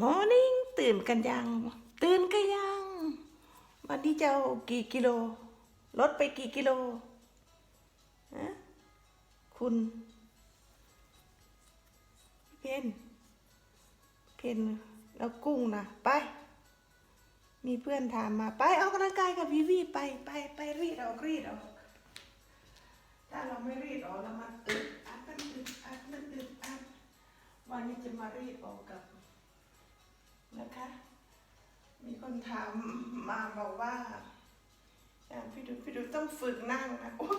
มอร์นิ่งตื่นกันยัง ตื่นกันยัง วันนี้จะเอากี่กิโล ลดไปกี่กิโลฮะคุณเพนเพนแล้วกุ้งนะไป มีเพื่อนถามมาไปเอากำลังกายกับวิวีไปไปไปรีดออกรีดออกถ้าเราไม่รีดออกแล้วมันอึดอัดมันอึดอัดมันอึดอัดวันนี้จะมารีดออกกับ นะคะ มีคนถามมาบอกว่าพี่ดูพี่ดูต้องฝึกนั่งนะโอ๊ย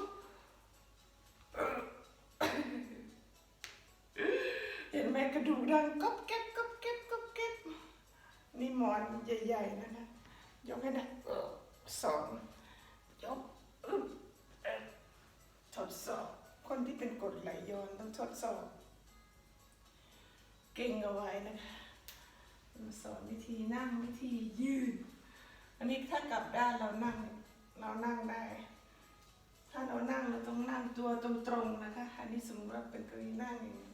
เห็นไหมกระดูกดังก๊อบแก๊บก๊อบแก๊บก๊อบแก๊บนี่หมอนใหญ่ๆนะคะยกให้นะสองยกอึ๊บเอ่อทดสอบ คนที่เป็นกรดไหลย้อนต้องทดสอบ เก่งเอาไว้นะคะ สอนวิธีนั่งวิธียืน อันนี้ถ้ากลับด้านเรานั่งเรานั่งได้ ถ้าเรานั่งเราต้องนั่งตัวตรงๆนะคะ อันนี้สมมติว่าเป็นก้าอี้นั่งอย่างนี้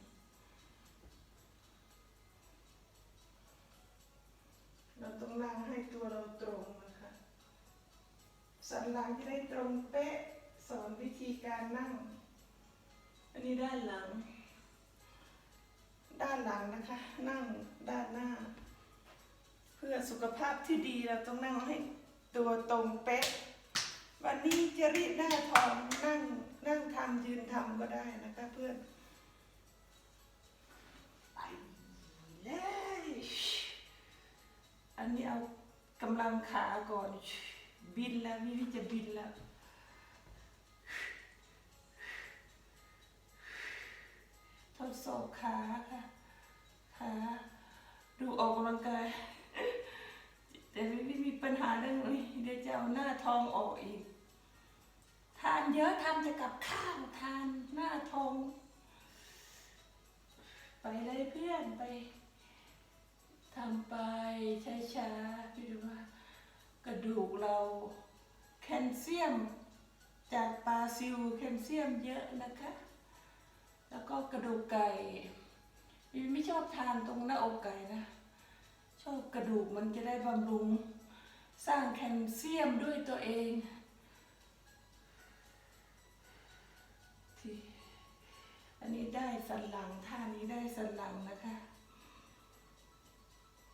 เราต้องนั่งให้ตัวเราตรงนะคะสันหลังจะได้ตรงเป๊ะสอนวิธีการนั่ง อันนี้ด้านหลัง ด้านหลังนะคะ นั่งด้านหน้า พื่อสุขภาพที่ดีเราต้องนั่งให้ตัวตรงเป๊ะ วันนี้จะรีดหน้าทองนั่งนั่งทำยืนทำก็ได้นะคะเพื่อนไปเลยอันนี้เอากำลังขาก่อน บินแล้ววิวิจะบินแล้วทดสอบขาค่ะขาดูออกกำลังกาย แต่ไม่ไม่มีปัญหาเรื่องนี้เดี๋ยวจะเอาหน้าทองออกอีก ทานเยอะทำแต่กับข้าวทานหน้าทอง ไปเลยเพื่อนไปทำไปช้าๆพี่ดูว่ากระดูกเราแคลเซียม จากปลาซิวแคลเซียมเยอะนะคะ แล้วก็กระดูกไก่วิวไม่ชอบทานตรงหน้าอกไก่นะ ชอบกระดูกมันจะได้บำรุง สร้างแคลเซียมด้วยตัวเองที่อันนี้ได้สันหลังท่านี้ได้สันหลังนะคะ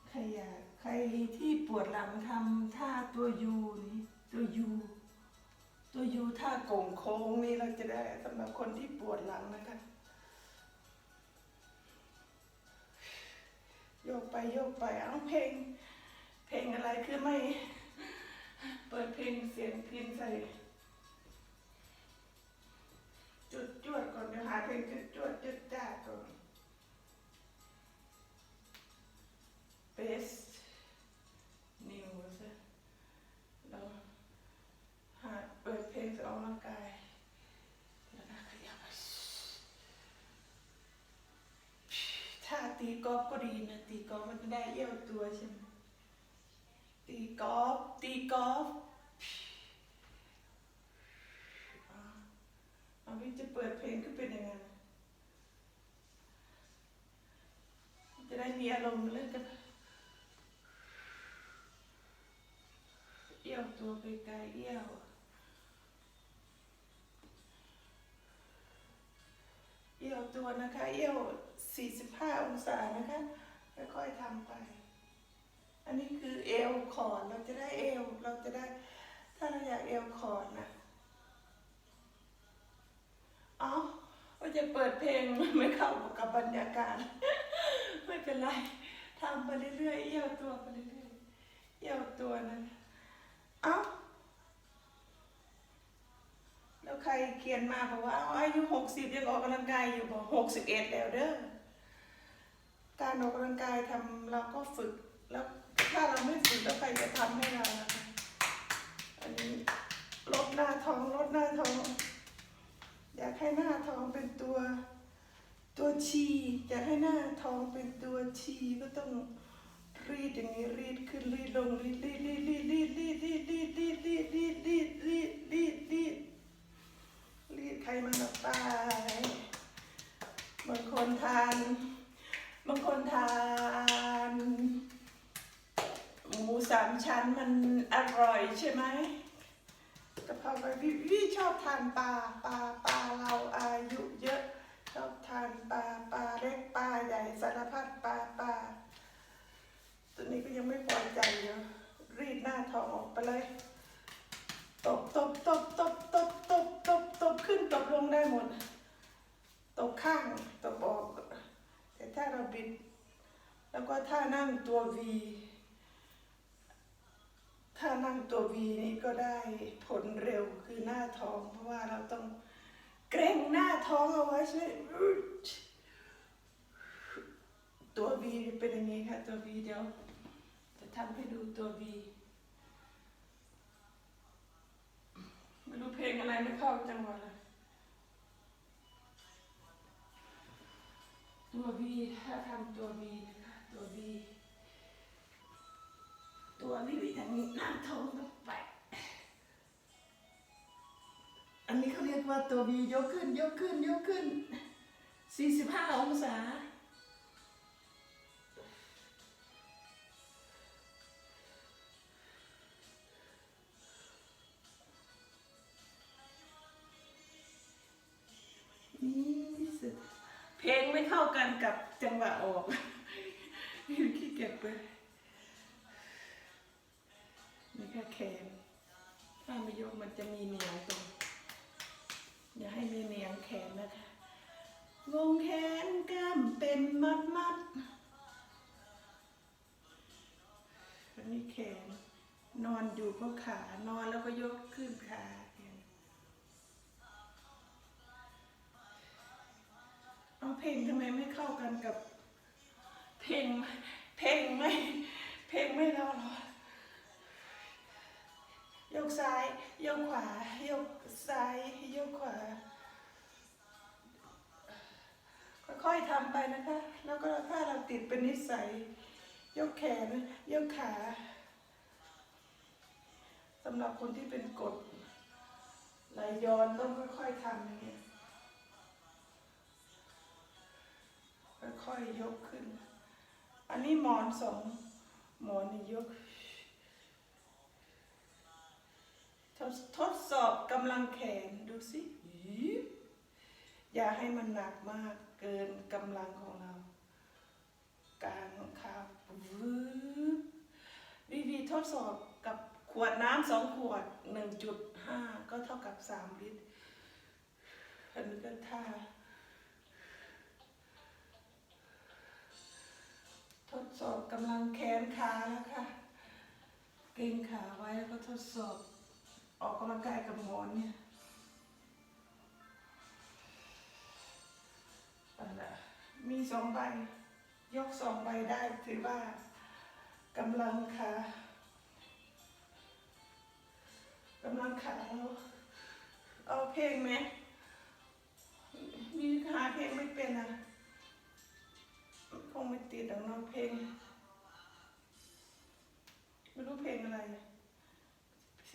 ใครอยากใครที่ปวดหลังทำท่าตัวยูนี่ตัวยูตัวยูท่าโก่งโค้งนี่เราจะได้สำหรับคนที่ปวดหลังนะคะ โยกไปโยกไปเอาเพลง เพลงอะไรคือไม่ เปิดเพลงเสียงพินใส่ จุดจวดก่อนเดี๋ยวหาเพลงจุดจวดจุดจ้าก่อน ตัวใช่ไหมตีกอล์ฟตีกอล์ฟอ่าเอาพี่จะเปิดเพลงก็เป็นยังไงจะได้มีอารมณ์เล่นกันเอี้ยวตัวไกลเอี้ยวเอี้ยวตัวนะคะ เอี้ยว 45 องศานะคะ ค่อยๆทำไป อันนี้คือเอวขอนเราจะได้เอวเราจะได้ ถ้าเราอยากเอวขอนนะเอาว่าจะเปิดเพลงไม่เข้ากับบรรยากาศ ไม่เป็นไรทำไปเรื่อยๆเอี้ยวตัวไปเรื่อยๆเอี้ยวตัวนะเอาแล้วใครเขียนมาบอกว่าเอาอายุหกสิบยังออกกำลังกายอยู่บอกหกสิบเอ็ดแล้วเด้อการออกกำลังกายทำเราก็ฝึกแล้ว ถ้าเราไม่ฝึกแล้วใครจะทำให้เราล่ะคะอันนี้ลดหน้าท้องลดหน้าท้อง อยากให้หน้าท้องเป็นตัวตัวชีอยากให้หน้าท้องเป็นตัวชีก็ต้องรีดอย่างนี้รีดขึ้นรีดลงรีดรีดรีดรีดรีดรีดรีดรีดรีดรีดรีดรีดรีดไขมันออกไปบางคนทาน บางคนทาน สาม ชั้นมันอร่อยใช่ไหมกะเพราไก่พี่พี่ชอบทานปลาปลาปลาเราอายุเยอะ ชอบทานปลาปลาเล็กปลาใหญ่สารพัดปลาปลาตัวนี้ก็ยังไม่พอใจอยู่รีดหน้าทองออกไปเลยตบตบตบตบตบตบตบตบขึ้นตบลงได้หมดตบข้างตบออกแต่ถ้าเราบิด แล้วก็ถ้านั่งตัว V ถ้านั่งตัว V นี้ก็ได้ผลเร็วคือหน้าท้อง เพราะว่าเราต้องเกรงหน้าท้องเอาไว้ใช่ไหมตัว V เป็นอย่างนี้ค่ะ ตัว V เดี๋ยว จะทำให้ดูตัว V ไม่รู้เพลงอะไรไม่เข้าจังหวะเลยตัว V ถ้าทำตัว V นะ ตัวนี้อย่างนี้น้าท้องก็แปอันนี้เขาเรียกว่าตัว V ยกขึ้น ยกขึ้น ยกขึ้น 45 องศา นี่สุดเพลงไม่เข้ากันกับจังหวะออก ยกมันจะมีเหนียงตรงอย่าให้มีเหนียงแขนนะคะ วงแขนกล้ามเป็นมัดมัดอันนี้แขน นอนอยู่ก็ขานอนแล้วก็ยกขึ้นขาอย่างนี้เอาเพลงทำไมไม่เข้ากันกับ เพลงเพลงไม่เพลงไม่เราหรอ ยกซ้ายยกขวายกซ้ายยกขวา ค่อยๆทำไปนะคะ แล้วก็ถ้าเราติดเป็นนิสัย ยกแขน ยกขาสำหรับคนที่เป็นกรดไหลย้อนต้องค่อยๆทำอย่างเงี้ยค่อยๆยกขึ้น อันนี้หมอนสองหมอนนี่ยก ทดทดสอบกำลังแขนดูสิอี๋อย่าให้มันหนักมากเกินกำลังของเรา การของขาวืบวีวีทดสอบกับขวดน้ำสองขวดหนึ่งจุดห้าก็เท่ากับสามลิตรอันนี้ก็ท่าทดสอบกำลังแขนขาแล้วค่ะ เกรงขาไว้แล้วก็ทดสอบ ออกกำลังกายกับหมอนเนี่ยเอาละมีสองใบ ยกสองใบได้ถือว่ากำลังขากำลังขาเราเอาเพลงไหมมีหาเพลงไม่เป็นอะคงไม่ติดหรอกน้องเพลง ไม่รู้เพลงอะไร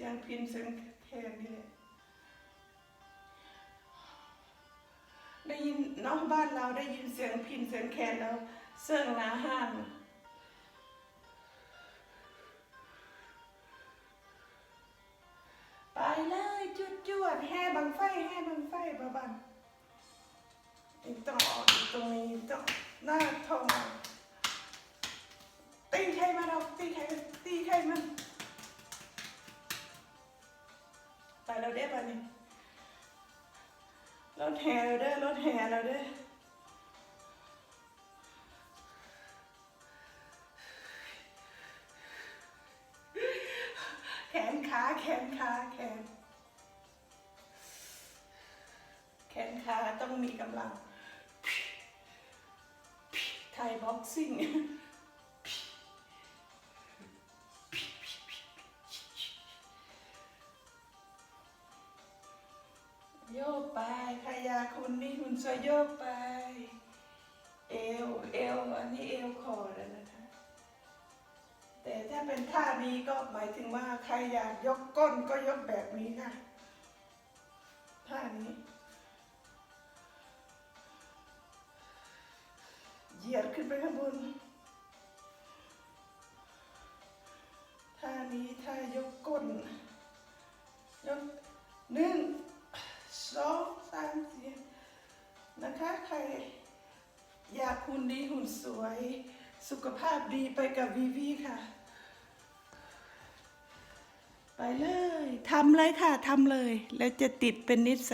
สียงพินเสียงแคนนี่แหละได้ยินน้องบ้านเราได้ยินเสียงพินเสียงแคนแล้วเสื่องหนาห้างไปเลยจุดจวดๆแห่บังไฟแห่บังไฟบ้าบันอีกต้องออกอีกตรงนี้ต้องหน้าทองตีใครมาเราตีใครตีใครมัน เราได้ปะนี่รถแห่เราได้รถแห่เราได้แขนขาแขนขาแขน แขนขาต้องมีกำลังไทยบ็อกซิ่ง สะโยกไป เอวเอวอันนี้เอวคอแล้วนะคะ แต่ถ้าเป็นท่านี้ก็หมายถึงว่าใครอยากยกก้นก็ยกแบบนี้ค่ะท่านี้เหยียดขึ้นไปข้างบนท่านี้ท่ายกก้นยกหนึ่ง นดีหุ่นสวย สุขภาพดีไปกับวีวีค่ะ ไปเลยทำเลยค่ะทำเลย แล้วจะติดเป็นนิสัย